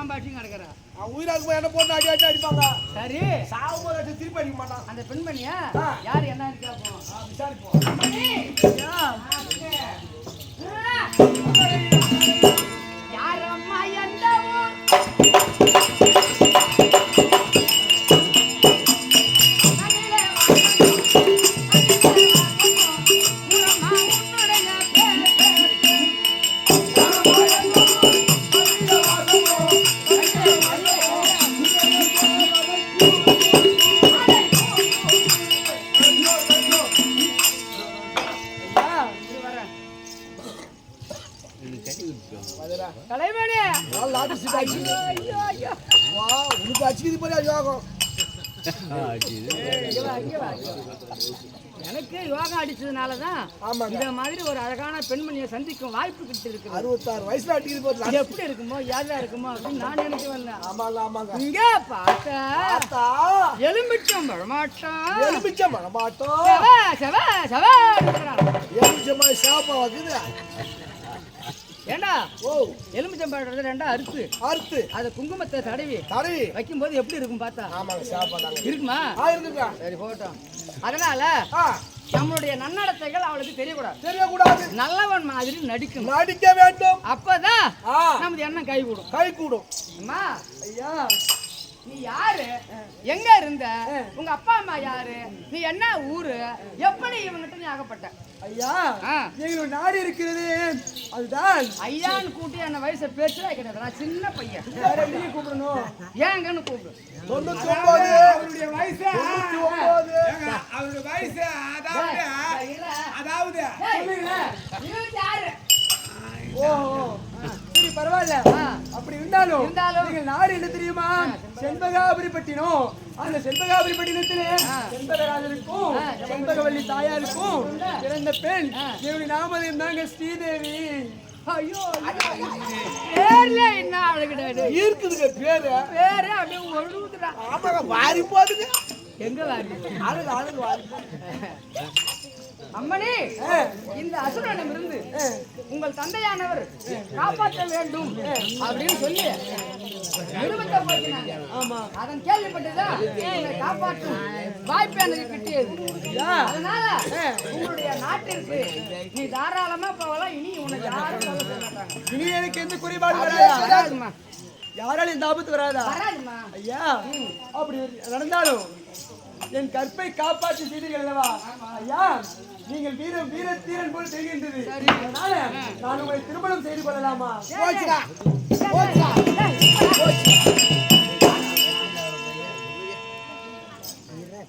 பாம்பாட்சியும் கிடக்குற. உயிராக்கு போய் என்ன போட்டு அடி அடி அடிப்பாங்க? சரி. சாகும் போது அடிச்சு திருப்பி அடிக்க மாட்டான் அந்த பெண்மணியா? ஆ. யார் என்ன கேட்போம் விசாரிப்போம். அடிச்சதுனால தான். இந்த மாதிரி ஒரு அழகான பெண்மணியை சந்திக்கும் வாய்ப்பு கிட்ட இருக்குது அறுபத்தாறு வயசுல அடிக்குது போது எப்படி இருக்குமோ யாரா இருக்குமோ அப்படின்னு நான் நினைக்க வரல ஆமாங்க ஆமாங்க. இங்க பார்த்த தாத்தா எலும்பிச்சம் வரமாட்டோம் எலுமிச்ச மனமாட்டோம் செவ செவ செவ இருக்கிறான். எலுமிச்ச மாதிரி சாப்பா வைக்குது ஏண்டா? ஓ எலுமிச்சம் பழத்தை ரெண்டா அறுத்து. அறுத்து. அதை குங்குமத்தை தடவி. தடவி. வைக்கும்போது எப்படி இருக்கும் பார்த்தா? ஆமாங்க சாப்பா தாங்க. இருக்குமா? ஆ இருக்குங்க. சரி போட்டோம் அதனால நம்மளுடைய நன்னடத்தைகள் அவளுக்கு தெரியக்கூடாது. தெரியக்கூடாது. நல்லவன் மாதிரி நடிக்கணும். நடிக்க வேண்டும். அப்பதான் நமது எண்ணம் கைகூடும். கை கூடும் அம்மா. ஐயா. நீ யாரு? எங்க இருந்த? உங்க அப்பா அம்மா யாரு? நீ என்ன ஊரு? எப்படி இவங்கிட்ட நீ ஆகப்பட்ட? ஐயா ஆ. எங்களோட நாடு இருக்கிறது அதுதான். ஐயான்னு கூட்டி என்ன வயசை பேச்சுதான் கிடையாது. நான் சின்ன பையன். வேற நீ கூப்பிடணும்? ஏங்கன்னு கூப்பிடு. தொண்ணூத்தி ஒன்பது அவருடைய வயசு. அவருடைய வயசு அதாவது அதாவது. இருபத்தி ஆறு ஓ சரி பரவாயில்ல. அப்படி இருந்தாலும். எங்கள் நாடு என்ன தெரியுமா? செண்பகாபுரிப்பட்டினம் அந்த செண்பகாபுரிப்பட்டினத்திலே. செண்பகராஜனுக்கும். செண்பகவல்லி தாயாருக்கும் பிறந்த பெண். என்னுடைய நாமதம் தாங்க ஸ்ரீதேவி. ஐயோ பேர்ல என்ன அழகிடாது இருக்குதுங்க பேரு. பேரு அப்படியே ஒழுகுதுடா ஆமாங்க வாரி போதுங்க எங்க வாரி? அழகு அழகு வாரி அம்மணி ஆ. இந்த அசுரனிடம் இருந்து உங்கள் தந்தையானவர் காப்பாற்ற வேண்டும் அப்படின்னு சொல்லி போட்டினாங்க அதன் கேள்விப்பட்டுதான் உன்னை காப்பாற்றும் வாய்ப்பு எனக்கு கிட்டியது. அதனால உங்களுடைய நாட்டிற்கு நீ தாராளமா போகலாம். இனி உன்னை யாரும் இனி எனக்கு எந்த குறைபாடு வராதா? வராதுமா யாராலும் இந்த ஆபத்து வராதா? ஐயா அப்படி நடந்தாலும் என் கற்பை காப்பாற்றி செய்தீர்கள் அல்லவா? ஐயா நீங்கள் வீரம் வீர தீரன் போல் தெரிகின்றது அதனால நான் உங்களை திருமணம் செய்து கொள்ளலாமா?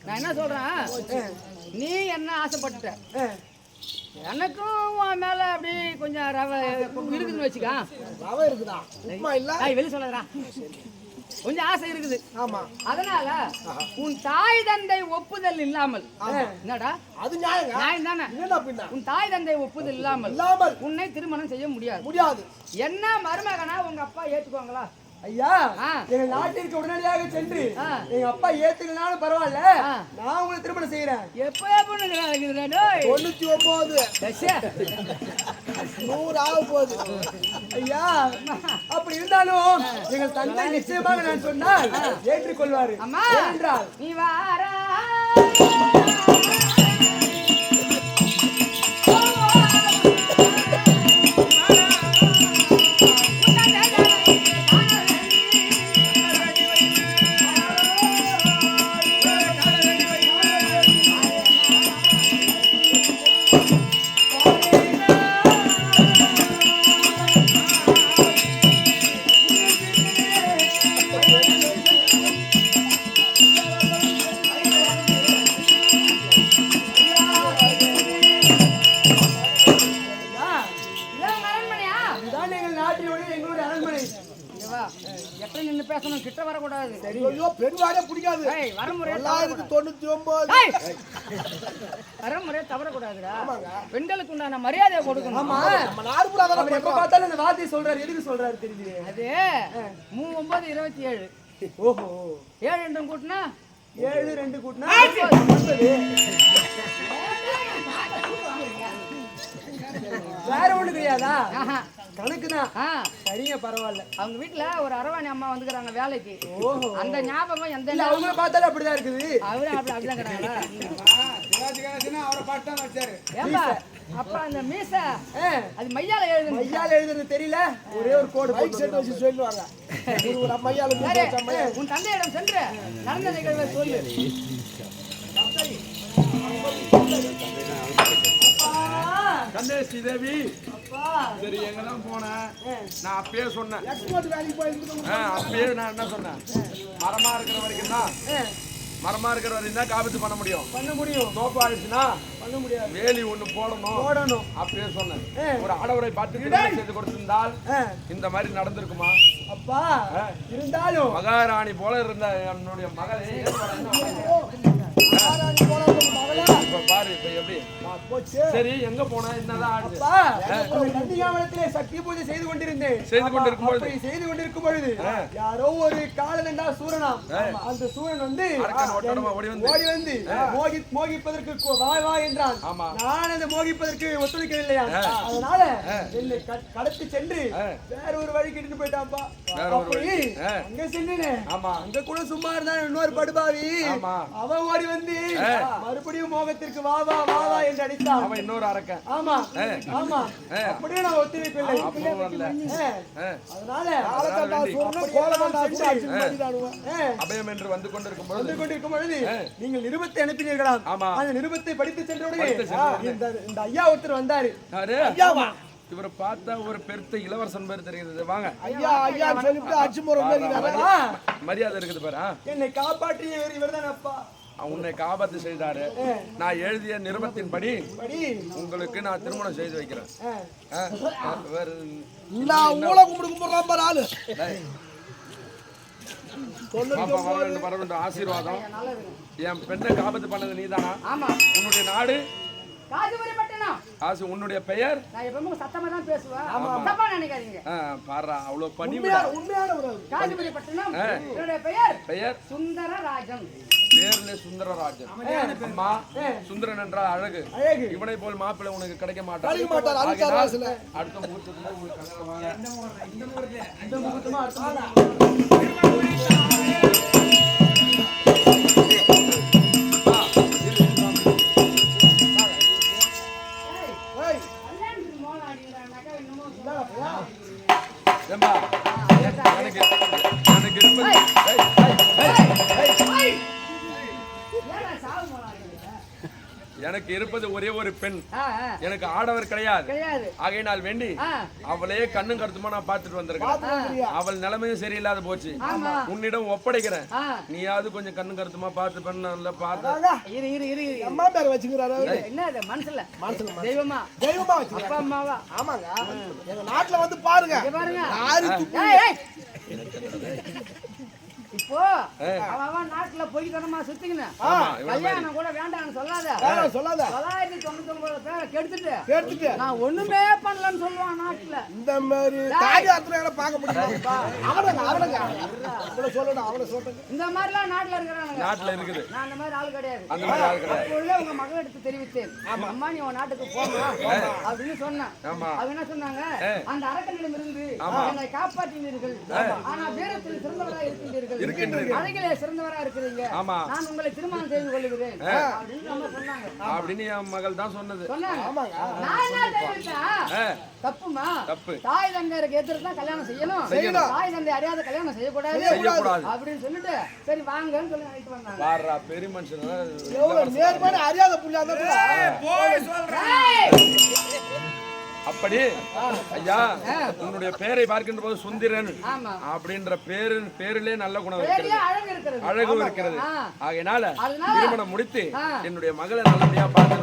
நான் என்ன சொல்றேன்? நீ என்ன ஆசைப்பட்ட அஹ், எனக்கும் உன் மேல அப்படி கொஞ்சம் ரவ இருக்குதுன்னு வச்சுக்கா. ரவை இருக்குதா? உப்புமா இல்ல? ஐய் வெளி சொல்லாதடா. கொஞ்சம் ஆசை இருக்குது. ஆமா. அதனால உன் தாய் தந்தை ஒப்புதல் இல்லாமல் என்னடா? அது நியாயம் தானே? பின்ன? உன் தாய் தந்தை ஒப்புதல் இல்லாமல் இல்லாமல். உன்னை திருமணம் செய்ய முடியாது. முடியாது. என்ன மருமகனா உங்க அப்பா ஏத்துக்குவாங்களா? ஐயா. எங்க நாட்டிற்கு உடனடியாக சென்று. எங்க அப்பா ஏத்துக்கலனாலும் பரவாயில்ல. நான் உங்களை திருமணம் செய்யறேன். எப்ப பொண்ணுங்கிறாங்க தொண்ணூத்தி ஒன்பது நூறு ஆக போகுது. ஐயா அப்படி இருந்தாலும் எங்கள் தந்தை நிச்சயமாக நான் சொன்னால் ஏற்றுக்கொள்வாரு. ஏனென்றால் நீ வாரா தொள்ளாயிரத்தி தொண்ணூத்தி ஒன்பது. வரமுறையா தவறக்கூடாதுடா. பெண்களுக்கு உண்டான மரியாதையை கொடுக்கணும். ஆமா. நம்ம நாடு பூரா அவர் அதெல்லாம் எப்ப பார்த்தாலும் இந்த வார்த்தையை சொல்றாரு. எதுக்கு சொல்றாரு தெரியலையே அது மூ ஒன்பது இருபத்தி ஏழு ஓஹோ. ஏழு ரெண்டும் கூட்டினா? ஏழு ரெண்டு கூட்டினா. வேற ஒண்ணு தெரியாதா? கணக்கு தான் ஆ. சரிங்க பரவாயில்ல. அவங்க வீட்டுல ஒரு அரவாணி அம்மா வந்துக்கிறாங்க வேலைக்கு. ஓஹோ. அந்த ஞாபகம் எந்த அவங்கள பார்த்தாலும் அப்படிதான் இருக்குது. அவரும் அப்படி அப்படிதான் கிடையாதா சிவாஜி கணேசன் அவரை பட்டம் வச்சாரு ஏம்பா அப்ப அந்த மீச. ஆ, அது மையால எழுதுங்க மையால எழுதுறது தெரியல. ஒரே ஒரு கோடு பைக் செட் வச்சு சொல்லுவாங்க. உன் தந்தையிடம் சென்று நடந்த நிகழ்வை சொல்லு. கந்தேசி தேவி அப்பா சரி எங்க தான் போனேன் நான் அப்பயே சொன்னேன். அப்பயே நான் என்ன சொன்னேன்? மரமா இருக்கிற வரைக்கும் தான் மரமா இருக்கிற வரைக்கும் தான் காபத்து பண்ண முடியும். பண்ண முடியும். தோப்பு ஆயிடுச்சுன்னா பண்ண முடியாது. வேலி ஒண்ணு போடணும். போடணும். அப்பயே சொன்னேன். ஒரு ஆடவரை பார்த்து திருமணம் செய்து கொடுத்திருந்தால் இந்த மாதிரி நடந்திருக்குமா? அப்பா இருந்தாலும். மகாராணி போல இருந்த என்னுடைய மகளே பாரு இப்ப எப்படி? சரி எங்க போனா? என்னதான் ஆடுது? சக்தி பூஜை செய்து கொண்டிருந்தேன். செய்து கொண்டிருக்கும் பொழுது. செய்து கொண்டிருக்கும் பொழுது யாரோ ஒரு காலனண்டா சூரனாம். அந்த சூரன் வந்து ஓடி வந்து. மோகி மோகிப்பதற்கு வா வா என்றான். நான் அந்த மோகிப்பதற்கு ஒத்துழைக்கவில்லையா அதனால என்னை கடத்தி சென்று வேற ஒரு வழி கிட்டு ஒரு அப்படி. அங்க சென்று ஆமா. அங்க கூட சும்மா இருந்தான் இன்னொரு படுபாவி. அவன் ஓடி வந்து மறுபடியும் மோகத்திற்கு வா வா வா வா என்று அடித்தான். அவன் இன்னொரு அரக்கன். ஆமா. ஆமா. அப்படியே நான் ஒத்துழைப்பில்லை அப்பவும் வரல. ஆ, ஆ. அதனால காலத்தாண்டா சொல்லணும் கோலத்தாண்டா கூட அடிச்சு மாட்டிடானுவ ஆ, அபயம் என்று வந்து கொண்டிருக்கும் பொழுது. வந்து கொண்டிருக்கும் பொழுது நீங்கள் நிருபத்தை அனுப்பினீர்களாம். ஆமா. அந்த நிருபத்தை படித்து சென்ற உடனே படித்து சென்ற உடனே. இந்த இந்த ஐயா ஒருத்தர் வந்தாரு. ஐயாவா இவரை பார்த்தா ஒரு பெருத்த இளவரசன் பேர் தெரியுது. வாங்க. ஐயா ஐயா சொல்லிட்டு அடிச்சு முறை மாதிரி ஆ, மரியாதை இருக்குது பாரு. என்னை காப்பாற்றியவர் இவர்தான் அப்பா உன்னை காபத்து செய்தாரு. நான் எழுதிய நிருபத்தின்படி படி. உங்களுக்கு நான் திருமணம் செய்து வைக்கிறேன். நான் ஊழ கும்பிடு கும்பிடுறான் பாரு ஆளு. ஆசீர்வாதம். என் பெண்ணை காபத்து பண்ணது நீதானா? உன்னுடைய நாடு. ஆசு உன்னுடைய பெயர்? சத்தமா தான் பேசுவேன் தப்பா நினைக்காதீங்க. பாரா அவ்வளவு உண்மையான என்னுடைய பெயர்? பெயர்? சுந்தரராஜன். பேர்ல சுந்தரராஜன். அம்மா சுந்தரன் என்றால் அழகு. இவனை போல் மாப்பிள்ளை உனக்கு கிடைக்க மாட்டான் அடுத்த முகூர்த்தத்துல உங்களுக்கு எனக்கு இருப்பது ஒரே ஒரு பெண். எனக்கு ஆடவர் கிடையாது. ஆகையினால் வேண்டி ஆ, அவளே கண்ணும் கருத்துமா நான் பார்த்துட்டு வந்திருக்கேன்? அவள் நிலைமையும் சரியில்லாத போச்சு. உன்னிடம் ஒப்படைக்கிறேன். நீயாவது கொஞ்சம் கண்ணும் கருத்துமா பார்த்து பண்ணல பார்த்து இரு இரு இரு இரு. அம்மா பேர் வச்சுக்கிறாரு. என்ன இது மனசுல? தெய்வமா? தெய்வமா வச்சுக்கிறாரு அப்பா அம்மாவா? ஆமாங்க. எங்க நாட்டுல வந்து பாருங்க. இங்க பாருங்க. இப்போ அவன் நாட்டுல போய் தனமா சுத்திக்கினேன். கல்யாணம் கூட வேண்டாம்னு சொல்லாத. சொல்லாத. தொள்ளாயிரத்தி தொண்ணூத்தி ஒன்பது பேரை கெடுத்துட்டு. நான் ஒண்ணுமே பண்ணலன்னு சொல்லுவான் நாட்டுல. இந்த மாதிரி எல்லாம் பார்க்க முடியுமா? அவனுங்க அவனுங்க. அவனை சொல்லணும் அவனை சொல்றேன் இந்த மாதிரிலாம் நாட்டுல இருக்கிறானுங்க. நாட்டுல இருக்குது. நான் அந்த மாதிரி ஆள் கிடையாது. அந்த மாதிரி ஆள் கிடையாது. அப்பொழுதே உங்க மகள் எடுத்து தெரிவித்தேன். அம்மா நீ உன் நாட்டுக்கு போமா அப்படின்னு சொன்னேன். ஆமா. அவங்க என்ன சொன்னாங்க? அந்த அரக்கனிடம் இருந்து. என்னை காப்பாற்றினீர்கள். ஆனா வீரத்தில் சிறந்தவராக இருக்கின்றீர்கள். அழகிலே சிறந்தவரா இருக்கிறீங்க. ஆமா. நான் உங்களை திருமணம் செய்து கொள்கிறேன். அப்படின்னு நம்ம சொன்னாங்க. அப்படின்னு என் மகள் தான் சொன்னது. சொன்னாங்க. நான் என்ன தெரிவித்தேன் ஆ, தப்புமா? தப்பு. தாய் தந்தையருக்கு எதிர்த்து தான் கல்யாணம் செய்யணும். தாய் தந்தை அறியாத கல்யாணம் செய்யக்கூடாது. அப்படின்னு சொல்லிட்டு சரி வாங்கன்னு சொல்லி அழைத்து வந்தாங்க. பெரிய மனுஷன்? எவ்வளவு நேர்மையான அறியாத புள்ளி அந்த ஏய்! அப்படி? ஐயா உன்னுடைய பேரை பார்க்கின்ற போது சுந்திரன் அப்படின்ற பேரு பேரிலே நல்ல குணம் இருக்கிறது. அழகு இருக்கிறது. அழகும் இருக்கிறது. ஆ. ஆகையினால திருமணம் முடித்து. என்னுடைய மகளை நல்லபடியா பார்த்து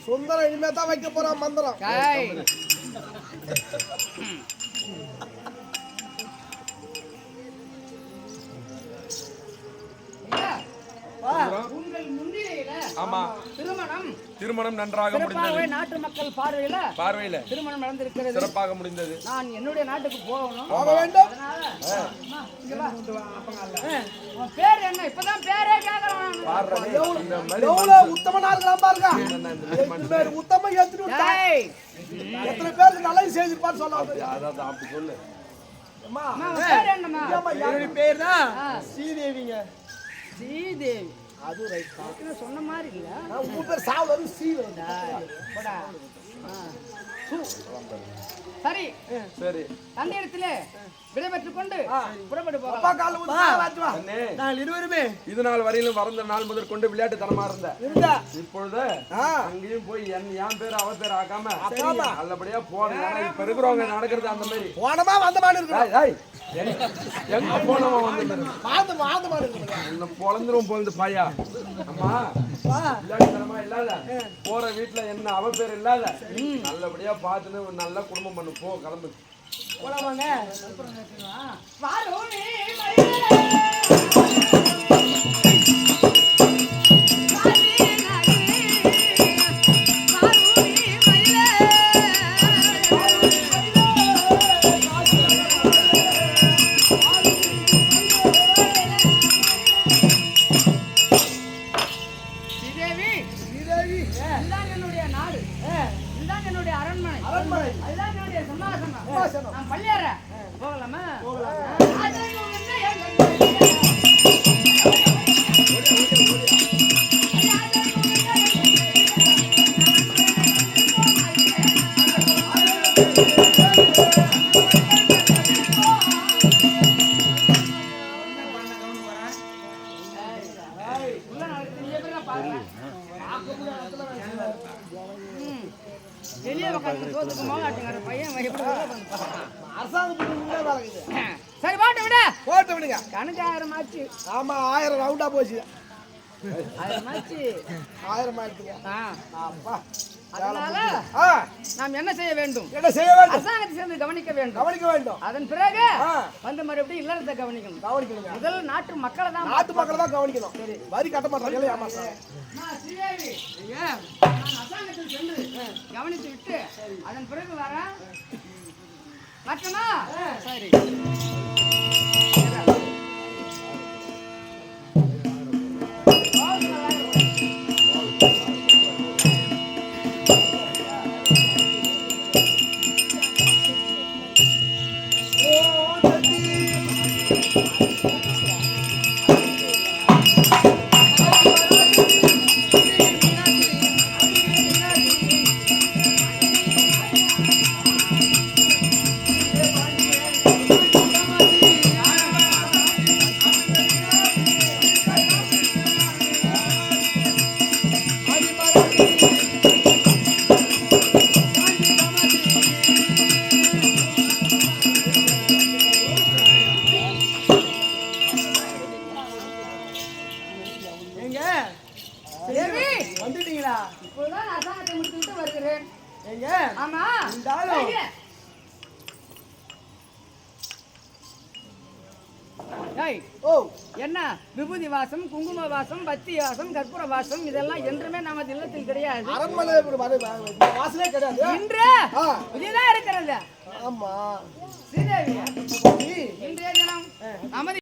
சுந்தரம் இனிமே தான் வைக்க போறான் மந்திரம். ஆமா. திருமணம். திருமணம் நன்றாக முடிந்தது. நாட்டு மக்கள் பார்வையில பார்வையில. திருமணம் நடந்திருக்கிறது. சிறப்பாக முடிந்தது. நான் என்னுடைய நாட்டுக்கு போகணும். போக வேண்டும் பேர் என்ன? இப்பதான் பேரே கேக்குறேன். எவ்வளவு உத்தமனா இருக்கலாம் பாருங்க. பேர் உத்தம எத்தனை எத்தனை பேருக்கு நல்லது செய்திருப்பான்னு சொல்லுவாங்க அதாவது அப்படி சொல்லு. அம்மா அம்மா, உன் பேர் தான். ஸ்ரீதேவிங்க. ஸ்ரீதேவி. அது ரைட் சொன்ன மாதிரி இல்ல. உங்க பேர் சாவல் சி சரி. சரி. தண்ணீரத்திலே விடைபெற்றுக் கொண்டு புறப்பட்டு அப்பா போகலாம் கால ஊத்தி சாவ வாச்சுவா. அண்ணே. நாங்கள் இருவருமே. இது நாள் வரையிலும் வறந்த நாள் முதற் கொண்டு விளையாட்டு தனமா இருந்த. இருந்தா. இப்பொழுது. அங்கேயும் போய் என் என் பேர் அவ பேர் ஆக்காம. நல்லபடியா ஏன்னா இப்ப இருக்கிறவங்க நடக்கிறது அந்த மாதிரி. போனமா இருக்கணும் டேய், டேய், எங்க- எங்க போனவன் வந்து வாழ்ந்தமானு இருக்கணும் உன்னை பொழந்துரும் பொழுது பாயா. அம்மா போற வீட்டுல என்ன அவ பேர் இல்லாத நல்லபடியா பார்த்துன்னு நல்ல குடும்பம் பண்ணு. போ கிளம்பு. போலாமாங்க? பள்ளியற போகலாமா பையன் எப்படி? அரசாங்கத்துக்கு. சரி பாட்டு விட. போட்டு விடுங்க. கணக்கு ஆயிரம் ஆச்சு. ஆமா ஆயிரம் ரவுண்டா போச்சு. ஆயிரம் ஆச்சு. ஆயிரம் ஆயிடுச்சுங்க அப்பா அதனால நாம் என்ன செய்ய வேண்டும்? என்ன செய்ய வேண்டும்? அரசாங்கத்தை சேர்ந்து கவனிக்க வேண்டும். கவனிக்க வேண்டும். அதன் பிறகு. வந்து மறுபடியும் இல்லறத்தை கவனிக்கணும். கவனிக்கணுங்க. முதல் நாட்டு மக்களை தான் நாட்டு மக்கள் தான் கவனிக்கணும். வரி கட்ட மாட்டாங்க ஏமாத்தாங்க கவனித்து விட்டு அதன் பிறகு வரேன் மற்றமா சரி. எங்க தேவி வந்துட்டீங்களா? இப்போதான் அரசாங்கத்தை முடித்து விட்டு வருகிறேன். எங்க ஆமா. இருந்தாலும். ஐயே. ஏய், ஓ என்ன? விபூதி வாசம் குங்கும வாசம் பத்தி வாசம் கற்பூர வாசம் இதெல்லாம் என்றுமே நமது இல்லத்தில் கிடையாது. அரண்மனை வாசலே கிடையாது. இன்று? இதுதான் இருக்கிறது. ஆமா. ஸ்ரீதேவி இன்றைய தினம் நமது